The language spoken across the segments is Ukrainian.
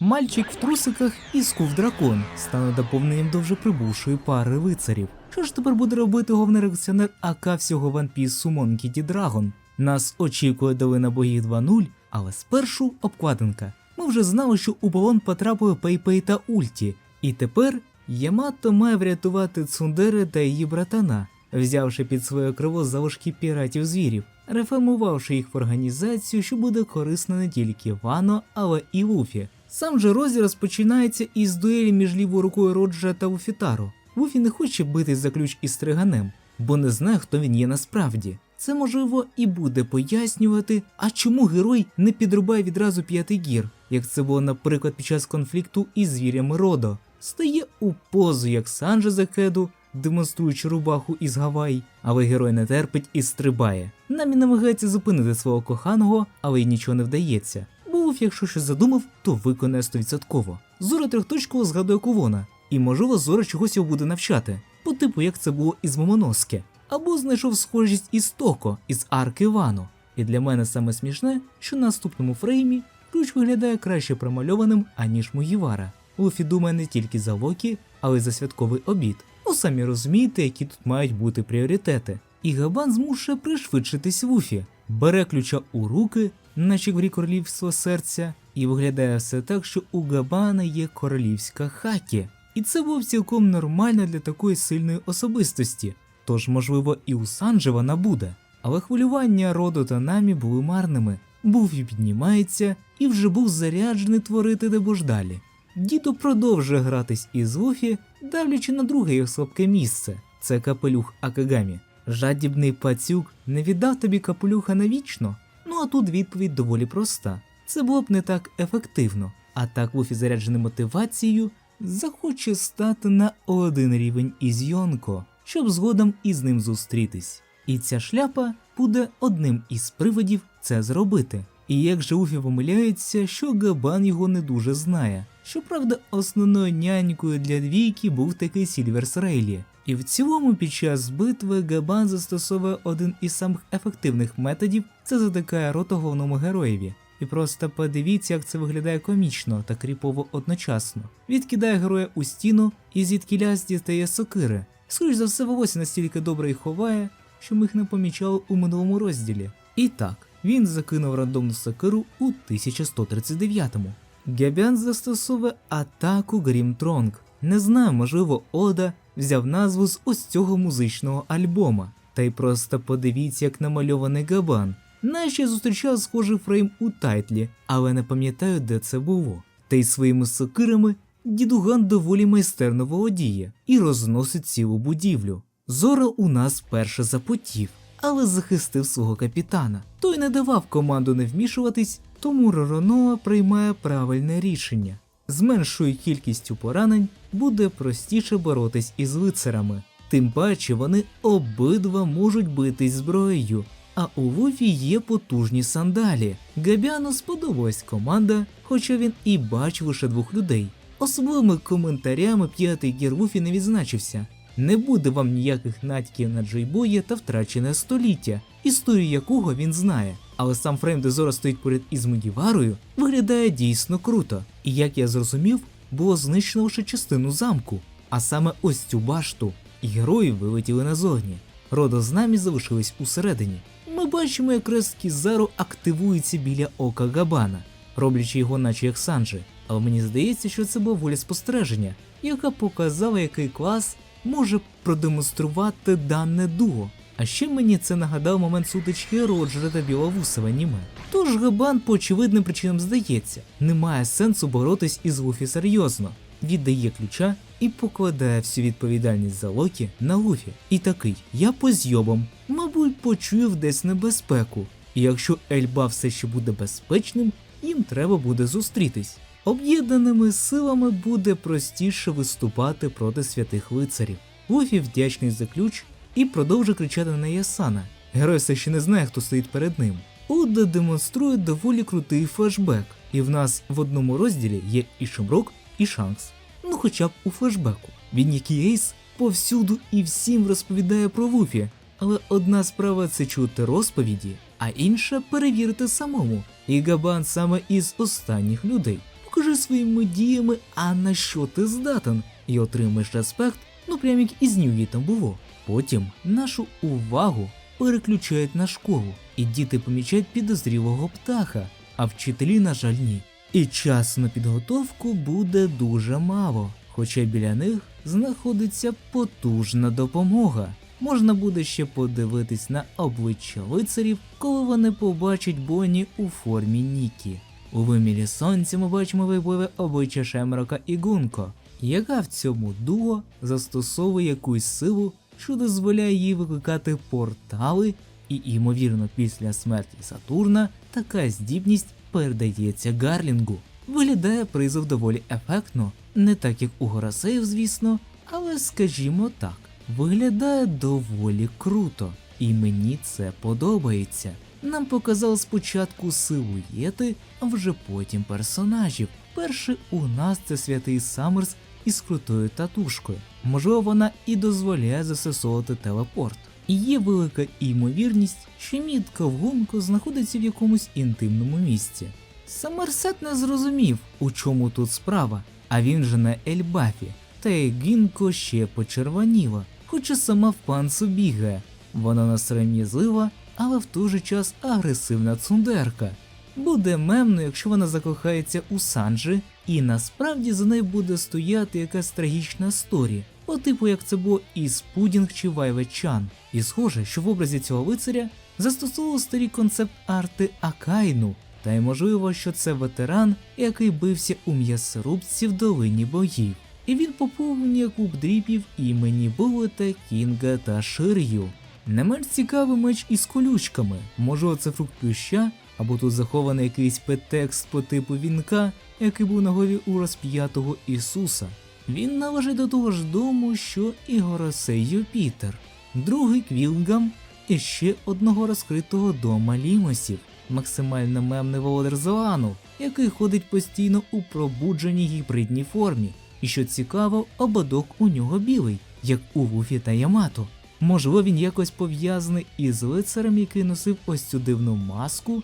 Мальчик в трусиках і скув дракон стане доповненням до вже прибувшої пари лицарів. Що ж тепер буде робити головний реакціонер АК всього One Piece Summon Kitty Dragon? Нас очікує долина богів 2.0, але спершу обкладинка. Ми вже знали, що у полон потрапили Пейпей та Ульті, і тепер Ямато має врятувати Цундери та її братана, взявши під своє крило залишки піратів звірів, реформувавши їх в організацію, що буде корисна не тільки Вано, але і Луфі. Сам же розділ розпочинається із дуелі між лівою рукою Роджа та Луфітаро. Луфі не хоче битись за ключ із стриганем, бо не знає, хто він є насправді. Це можливо і буде пояснювати, а чому герой не підрубає відразу п'ятий гір, як це було, наприклад, під час конфлікту із звірями Родо, стає у позу, як Санджа Закеду, демонструючи рубаху із Гавай, але герой не терпить і стрибає. Намі намагається зупинити свого коханого, але й нічого не вдається. Був, якщо щось задумав, то виконає 100%. Зора трьохточково згадує Кувона, і можливо Зора чогось його буде навчати, по типу як це було із Момоноске, або знайшов схожість із Токо із арки Вано. І для мене саме смішне, що на наступному фреймі ключ виглядає краще промальованим, аніж Мугівара. Луфі думає не тільки за Локі, але й за святковий обід. Ну самі розумієте, які тут мають бути пріоритети. І Габан змушує пришвидшитись Луфі, бере ключа у руки, наче в королівство серця, і виглядає все так, що у Габана є королівська хакі. І це було цілком нормально для такої сильної особистості. Тож, можливо, і у Санджи вона буде. Але хвилювання роду та намі були марними. Був і піднімається, і вже був заряджений творити дебождалі. Дідо продовжує гратись із Луфі, давлячи на друге його слабке місце це капелюх Акагамі. Жадібний пацюк не віддав тобі капелюха навічно. Ну а тут відповідь доволі проста. Це було б не так ефективно. А так Луфі заряджений мотивацією захоче стати на один рівень із Йонко, щоб згодом із ним зустрітись. І ця шляпа буде одним із приводів це зробити. І як же Уфі помиляється, що Габан його не дуже знає. Щоправда, основною нянькою для двійки був такий Сільверс Рейлі. І в цілому під час битви Габан застосовує один із самих ефективних методів це затикає рота головному героєві. І просто подивіться, як це виглядає комічно та кріпово одночасно. Відкидає героя у стіну і звідкіля дістає сокири. Скоріш за все, волосся настільки добре їх ховає, що ми їх не помічали у минулому розділі. І так, він закинув рандомну сокиру у 1139-му. Гябян застосовує атаку Грімтронг. Не знаю, можливо, Ода взяв назву з ось цього музичного альбома. Та й просто подивіться, як намальований Габан. Наче зустрічав схожий фрейм у тайтлі, але не пам'ятаю, де це було. Та й своїми сокирами дідуган доволі майстерно володіє і розносить цілу будівлю. Зора у нас перше запотів, але захистив свого капітана. Той не давав команду не вмішуватись, тому Ророноа приймає правильне рішення. З меншою кількістю поранень буде простіше боротись із лицарами. Тим паче вони обидва можуть битись зброєю, а у Вуфі є потужні сандалі. Габіану сподобалась команда, хоча він і бачив лише двох людей. Особливими коментарями п'ятий гір Вуфі не відзначився. Не буде вам ніяких натяків на Джейбоє та втрачене століття, історію якого він знає. Але сам фрейм, де Зора стоїть поряд із Мудіварою, виглядає дійсно круто. І як я зрозумів, було знищено лише частину замку, а саме ось цю башту. І герої вилетіли назовні. Родо з нами залишились усередині. Ми бачимо, як Рес Кізару активується біля ока Габана, роблячи його наче як Санджи. Але мені здається, що це була воля спостереження, яка показала, який клас може продемонструвати дане дуо. А ще мені це нагадав момент сутички Роджера та Біловуса в аніме. Тож Габан по очевидним причинам здається, немає сенсу боротись із Луфі серйозно. Віддає ключа і покладає всю відповідальність за Локі на Луфі. І такий, я по зйобам, мабуть, почув десь небезпеку. І якщо Ельба все ще буде безпечним, їм треба буде зустрітись. Об'єднаними силами буде простіше виступати проти святих лицарів. Луфі вдячний за ключ і продовжує кричати на Ясана. Герой все ще не знає, хто стоїть перед ним. Уда демонструє доволі крутий флешбек, і в нас в одному розділі є і Шимрок, і Шанкс. Ну хоча б у флешбеку. Він як і Ейс повсюду і всім розповідає про Луфі, але одна справа це чути розповіді, а інша перевірити самому. І Габан саме із останніх людей. покажи своїми діями, а на що ти здатен, і отримаєш респект, ну прям як із Ньюїтом було. Потім нашу увагу переключають на школу, і діти помічають підозрілого птаха, а вчителі, на жаль, ні. І часу на підготовку буде дуже мало, хоча біля них знаходиться потужна допомога. Можна буде ще подивитись на обличчя лицарів, коли вони побачать Бонні у формі Нікі. У вимірі сонця ми бачимо випливе обличчя Шемрока і Гунко, яка в цьому дуо застосовує якусь силу, що дозволяє їй викликати портали, і, ймовірно, після смерті Сатурна така здібність передається Гарлінгу. Виглядає призов доволі ефектно, не так як у Горасеїв, звісно, але скажімо так, виглядає доволі круто, і мені це подобається. Нам показали спочатку силуєти, а вже потім персонажів. Перший у нас це святий Саммерс із крутою татушкою. Можливо, вона і дозволяє застосовувати телепорт. І є велика ймовірність, що мітка в гонку знаходиться в якомусь інтимному місці. Самерсет не зрозумів, у чому тут справа, а він же на Ельбафі, та й Гінко ще почервоніла, хоча сама в панцу бігає. Вона насрем'язлива, але в той же час агресивна цундерка. Буде мемно, якщо вона закохається у Санджі, і насправді за нею буде стояти якась трагічна сторі, по типу як це було із Пудінг чи Вайвечан. І схоже, що в образі цього лицаря застосовував старий концепт арти Акайну, та й можливо, що це ветеран, який бився у м'ясорубці в долині боїв. І він поповнює клуб дріпів імені Булета, Кінга та Шир'ю. Не менш цікавий меч із колючками, може це фрукт плюща, або тут захований якийсь петекст по типу вінка, який був на голові у розп'ятого Ісуса. Він належить до того ж дому, що і Горосей Юпітер, другий Квілгам і ще одного розкритого дома Лімосів, максимально мемний володар Зоану, який ходить постійно у пробудженій гібридній формі. І що цікаво, ободок у нього білий, як у Луфі та Ямато. Можливо, він якось пов'язаний із лицарем, який носив ось цю дивну маску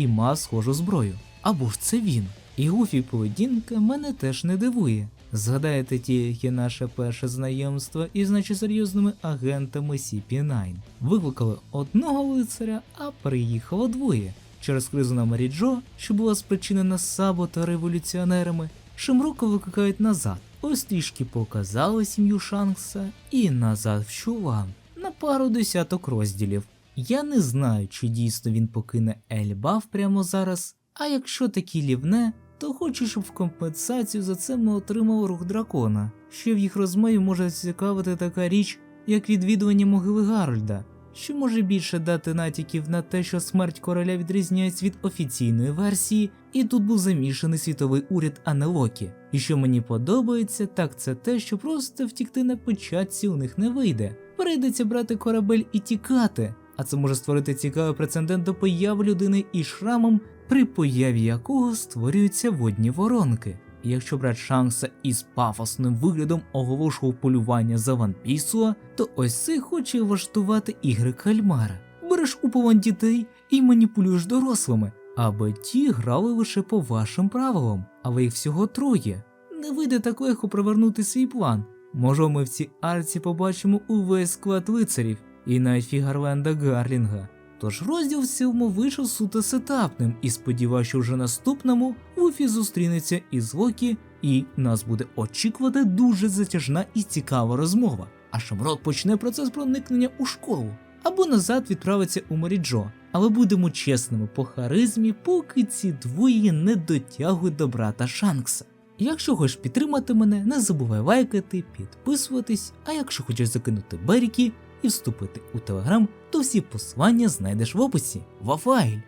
і мав схожу зброю. Або ж це він. І Гуфі поведінка мене теж не дивує. Згадаєте тільки наше перше знайомство із наче серйозними агентами CP9. Викликали одного лицаря, а приїхало двоє. Через кризу на Маріджо, що була спричинена Сабо та революціонерами, Шимрока викликають назад. Ось трішки показали сім'ю Шанкса і назад в Чулан на пару десяток розділів. Я не знаю, чи дійсно він покине Ельбаф прямо зараз, а якщо такі лівне, то хочу, щоб в компенсацію за це ми отримали рух дракона. Ще в їх розмові може зацікавити така річ, як відвідування могили Гарольда, що може більше дати натяків на те, що смерть короля відрізняється від офіційної версії, і тут був замішаний світовий уряд, а не Локі. І що мені подобається, так це те, що просто втікти на початці у них не вийде. Прийдеться брати корабель і тікати, а це може створити цікавий прецедент до появи людини із шрамом, при появі якого створюються водні воронки. Якщо брат Шанкса із пафосним виглядом оголошував полювання за Ван Пісуа, то ось цей хоче влаштувати ігри кальмара. Береш у полон дітей і маніпулюєш дорослими, аби ті грали лише по вашим правилам, але їх всього троє. Не вийде так легко провернути свій план. Може, ми в цій арці побачимо увесь склад лицарів і навіть Фігарленда Гарлінга. Тож розділ в цілому вийшов суто сетапним і сподіваюся, що вже наступному Луфі зустрінеться із Локі, і нас буде очікувати дуже затяжна і цікава розмова. А Шамрок почне процес проникнення у школу або назад відправиться у Маріджо. Але будемо чесними по харизмі, поки ці двоє не дотягують до брата Шанкса. Якщо хочеш підтримати мене, не забувай лайкати, підписуватись, а якщо хочеш закинути беріки і вступити у телеграм, то всі посилання знайдеш в описі. Вафайль!